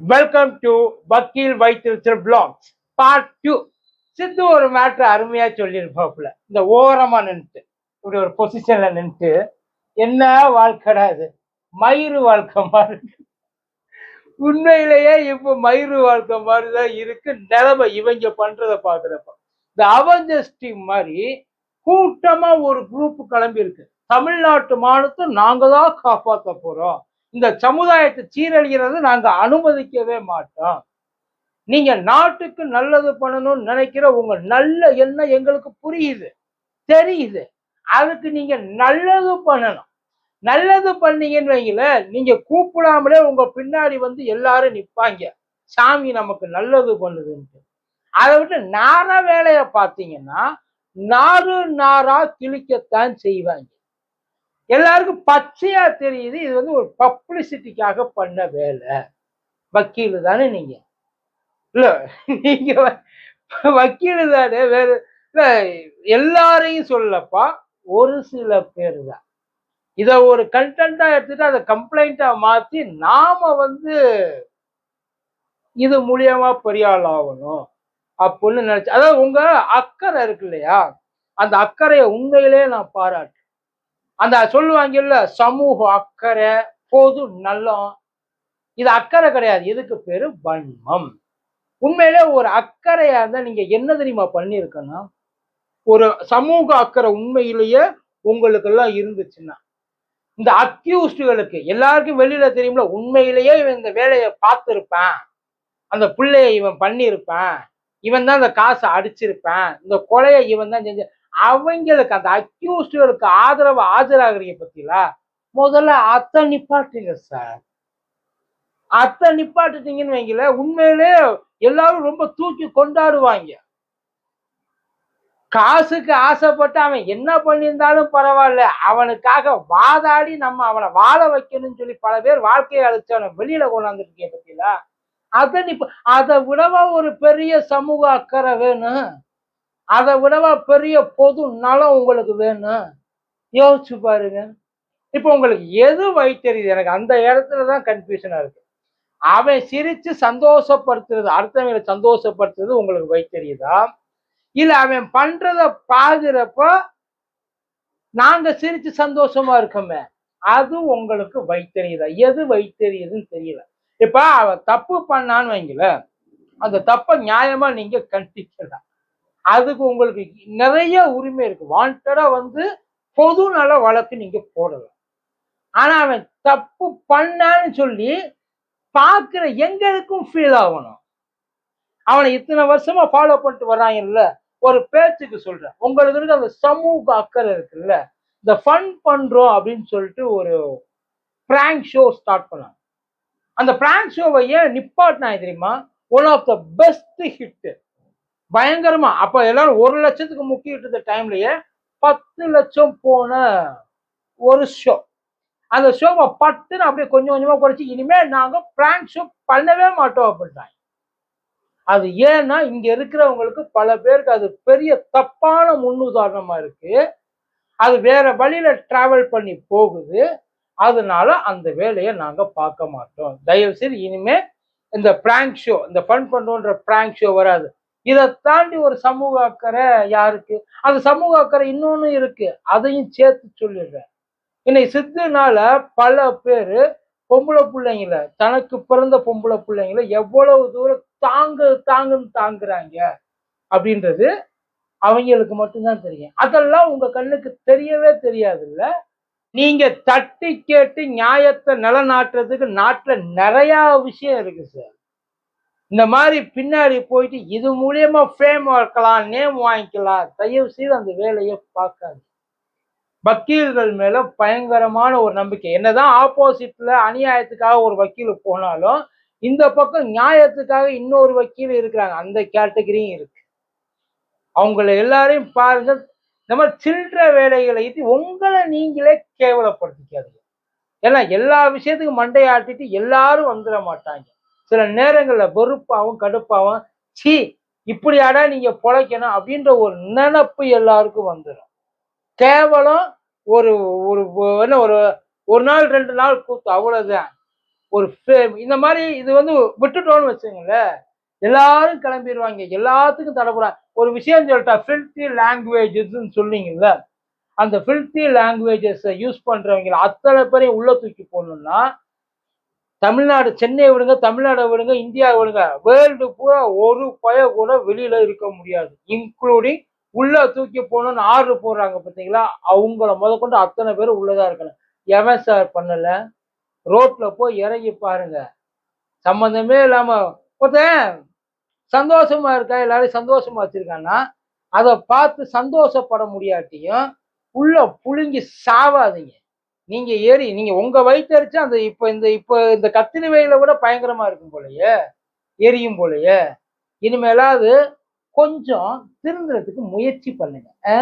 Welcome to வக்கீல் வைத்திருச்சல் blogs part two சித்து ஒரு மேட்ரு அருமையா சொல்லியிருப்பாப்புல. இந்த ஓரமா நின்றுட்டு இப்படி ஒரு பொசிஷன்ல நின்றுட்டு என்ன வாழ்க்கைடா அது மயிறு வாழ்க்கை மாதிரி இருக்கு. உண்மையிலேயே இப்போ மயிறு வாழ்க்கை மாதிரி தான் இருக்கு. நிலைமை இவங்க பண்றதை பாக்குறப்ப இந்த அவஞ்சஸ் டீம் மாதிரி கூட்டமா ஒரு குரூப் கிளம்பி இருக்கு தமிழ்நாட்டு மாநிலத்தை நாங்க தான் காப்பாற்ற போறோம். இந்த சமுதாயத்தை சீரழிகிறது நாங்க அனுமதிக்கவே மாட்டோம். நீங்க நாட்டுக்கு நல்லது பண்ணணும்னு நினைக்கிற உங்க நல்ல எண்ணம் எங்களுக்கு புரியுது. தெரியுது. அதுக்கு நீங்க நல்லது பண்ணணும். நல்லது பண்ணீங்கன்னு வைங்களேன் நீங்க கூப்பிடாமலே உங்க பின்னாடி வந்து எல்லாரும் நிப்பாங்க. சாமி நமக்கு நல்லது பண்ணுதுன்ட்டு. அதை விட்டு நார வேலையை பார்த்தீங்கன்னா நாறு நாரா கிழிக்கத்தான் செய்வாங்க. எல்லாருக்கும் பச்சையா தெரியுது இது வந்து ஒரு பப்ளிசிட்டிக்காக பண்ண வேலை. வக்கீல் தானே நீங்க. இல்ல நீங்க வக்கீல் தானே வேற இல்ல எல்லாரையும் சொல்லப்பா ஒரு சில பேர் தான். இதை ஒரு கண்டென்ட்டா எடுத்துட்டு அதை கம்ப்ளைண்டா மாத்தி நாம வந்து இது மூலியமா பெரிய ஆள் ஆகணும் அப்படின்னு நினைச்சு அதாவது உங்க அக்கறை இருக்கு இல்லையா? அந்த அக்கறையை உண்மையிலேயே நான் பாராட்டு அந்த சொல்லுவாங்கல்ல சமூக அக்கறை பொது நல்லம். இது அக்கறை கிடையாது. எதுக்கு? பேரு வன்மம். உண்மையிலே ஒரு அக்கறையா இருந்தா நீங்க என்ன தெரியுமா பண்ணியிருக்கணும் ஒரு சமூக அக்கறை உண்மையிலேயே உங்களுக்கு எல்லாம் இருந்துச்சுன்னா இந்த அக்யூஸ்டுகளுக்கு எல்லாருக்கும் வெளியில தெரியும்ல உண்மையிலேயே இவன் இந்த வேலையை பார்த்துருப்பான். அந்த பிள்ளைய இவன் பண்ணியிருப்பான். இவன் தான் அந்த காசை அடிச்சிருப்பான். இந்த கொலையை இவன் தான் செஞ்ச அவங்களுக்கு அந்த அக்யூஸ்டுகளுக்கு ஆதரவு ஆஜராகிறீங்க பத்திலா முதல்ல அத்தை நிப்பாட்டுங்க சார். அத்தை நிப்பாட்டுட்டீங்கன்னு வைங்கள உண்மையிலே எல்லாரும் ரொம்ப தூக்கி கொண்டாடுவாங்க. காசுக்கு ஆசைப்பட்டு அவன் என்ன பண்ணியிருந்தாலும் பரவாயில்ல அவனுக்காக வாதாடி நம்ம அவனை வாழ வைக்கணும்னு சொல்லி பல பேர் வாழ்க்கையை அழைச்சவன அவனை வெளியில கொண்டாந்துருக்கீங்க பத்திலா அதை அதை விடவா ஒரு பெரிய சமூக அக்கறை வேணும்? அதை விடவா பெரிய பொது நலம் உங்களுக்கு வேணும். யோசிச்சு பாருங்க. இப்போ உங்களுக்கு எது வைத்தறியுது எனக்கு அந்த இடத்துல தான் கன்ஃபியூஷனாக இருக்கு. அவன் சிரிச்சு சந்தோஷப்படுத்துறது அடுத்தவங்களை சந்தோஷப்படுத்துறது உங்களுக்கு வைத்தறியுதா இல்ல அவன் பண்றத பாக்குறப்ப நாங்க சிரிச்சு சந்தோஷமா இருக்கோமே அது உங்களுக்கு வைத்தறியுதா எது வைத்தறியுதுன்னு தெரியல. இப்ப அவன் தப்பு பண்ணான்னு வைங்கள அந்த தப்பை நியாயமா நீங்க கண்டிக்கலாம் அதுக்கு உங்களுக்கு நிறைய உரிமை இருக்கு. வாண்டடா வந்து பொது நல வழக்கு நீங்க போடலாம். ஆனா அவன் தப்பு பண்ணான்னு சொல்லி பார்க்குற எங்களுக்கும் ஃபீல் ஆகணும். அவனை இத்தனை வருஷமா ஃபாலோ பண்ணிட்டு வர்றாங்கல்ல ஒரு பேச்சுக்கு சொல்றேன். உங்களுக்கு இருக்க அந்த சமூக அக்கறை இருக்குல்ல இந்த ஃபன் பண்றோம் அப்படின்னு சொல்லிட்டு ஒரு பிராங்க் ஷோ ஸ்டார்ட் பண்ணாங்க அந்த பிராங்க் ஷோவை ஏன் நிப்பாட்டினாங்க தெரியுமா? One of the best hit பயங்கரமா. அப்ப எல்லாரும் ஒரு லட்சத்துக்கு முக்கிட்டு இருந்த டைம்லயே பத்து லட்சம் போன ஒரு ஷோ அந்த ஷோவை பட்டுன்னு அப்படியே கொஞ்சம் கொஞ்சமா குறைச்சி இனிமே நாங்க பிராங்க் ஷோ பண்ணவே மாட்டோம் அப்படின்ட்டாங்க அது ஏன்னா இங்க இருக்கிறவங்களுக்கு பல பேருக்கு அது பெரிய தப்பான முன்னுதாரணமா இருக்கு. அது வேற வழியில டிராவல் பண்ணி போகுது. அதனால அந்த வேலையை நாங்க பார்க்க மாட்டோம். தயவு செய்து இனிமே இந்த பிராங்க் ஷோ இந்த ஃபன் பண்ணுன்ற பிராங்க் ஷோ வராது. இதை தாண்டி ஒரு சமூக அக்கறை யாருக்கு? அந்த சமூக அக்கறை இன்னொன்னு இருக்கு. அதையும் சேர்த்து சொல்லிடுறேன். இன்னைக்கு சித்துனால பல பேர் பொம்பளை பிள்ளைங்கள தனக்கு பிறந்த பொம்பளை பிள்ளைங்கள எவ்வளவு தூரம் தாங்கு தாங்குன்னு தாங்குறாங்க அப்படின்றது அவங்களுக்கு மட்டும்தான் தெரியும். அதெல்லாம் உங்க கண்ணுக்கு தெரியவே தெரியாதுல்ல? நீங்க தட்டி கேட்டு நியாயத்தை நிலநாட்டுறதுக்கு நாட்டுல நிறைய விஷயம் இருக்கு சார். இந்த மாதிரி பின்னாடி போயிட்டு இது மூலியமா ஃபேம் வளர்க்கலாம் நேம் வாங்கிக்கலாம். தயவு செய்து அந்த வேலையை பார்க்காது வக்கீல்கள் மேல பயங்கரமான ஒரு நம்பிக்கை. என்னதான் ஆப்போசிட்ல அநியாயத்துக்காக ஒரு வக்கீல் போனாலும் இந்த பக்கம் நியாயத்துக்காக இன்னொரு வக்கீல் இருக்கிறாங்க. அந்த கேட்டகரியும் இருக்கு. அவங்கள எல்லாரையும் பாருங்க இந்த மாதிரி சில்லற வேலைகளை இது உங்களை நீங்களே கேவலப்படுத்திக்காதீங்க. ஏன்னா எல்லா விஷயத்துக்கும் மண்டையாட்டிட்டு எல்லாரும் வந்துட மாட்டாங்க. சில நேரங்களில் வெறுப்பாகவும் கடுப்பாகவும் சீ இப்படியாடா நீங்க பொழைக்கணும் அப்படின்ற ஒரு நினப்பு எல்லாருக்கும் வந்துடும் கேவலம் ஒரு ஒரு என்ன ஒரு ஒரு நாள் ரெண்டு நாள் கூத்து அவ்வளவுதான். ஒரு frame. இந்த மாதிரி இது வந்து விட்டுட்டோம்னு வச்சுங்களேன் எல்லாரும் கிளம்பிடுவாங்க எல்லாத்துக்கும் தடப்புறா ஒரு விஷயம் சொல்லிட்டா ஃபில்த்தி லாங்குவேஜஸ்ன்னு சொன்னீங்கல்ல அந்த ஃபில்த்தி லாங்குவேஜஸை யூஸ் பண்றவங்க அத்தனை பேரையும் உள்ள தூக்கி போடணும்னா தமிழ்நாடு சென்னை விடுங்க தமிழ்நாடு விடுங்க இந்தியா விடுங்க. வேர்ல்டு பூரா ஒரு பய கூட வெளியில இருக்க முடியாது. இன்க்ளூடிங் உள்ள தூக்கி போகணும்னு ஆர்டர் போடுறாங்க பார்த்தீங்களா? அவங்கள முதற்கொண்டு அத்தனை பேர் உள்ளதா இருக்கணும். எவன் சார் பண்ணல? ரோட்ல போய் இறங்கி பாருங்க. சம்மந்தமே இல்லாம ஒருத்தன் சந்தோஷமா இருக்கா? எல்லாரும் சந்தோஷமா வச்சிருக்கான்னா அதை பார்த்து சந்தோஷப்பட முடியாட்டியும் உள்ள புழுங்கி சாவாதீங்க. நீங்க ஏறி நீங்க உங்க வயிற்றறிச்சு அந்த இப்ப இந்த இப்ப இந்த கத்திரி வயல விட பயங்கரமா இருக்கும் போலயே எரியும் போலயே இனிமேலாவது கொஞ்சம் திருந்துறதுக்கு முயற்சி பண்ணுங்க ஆ?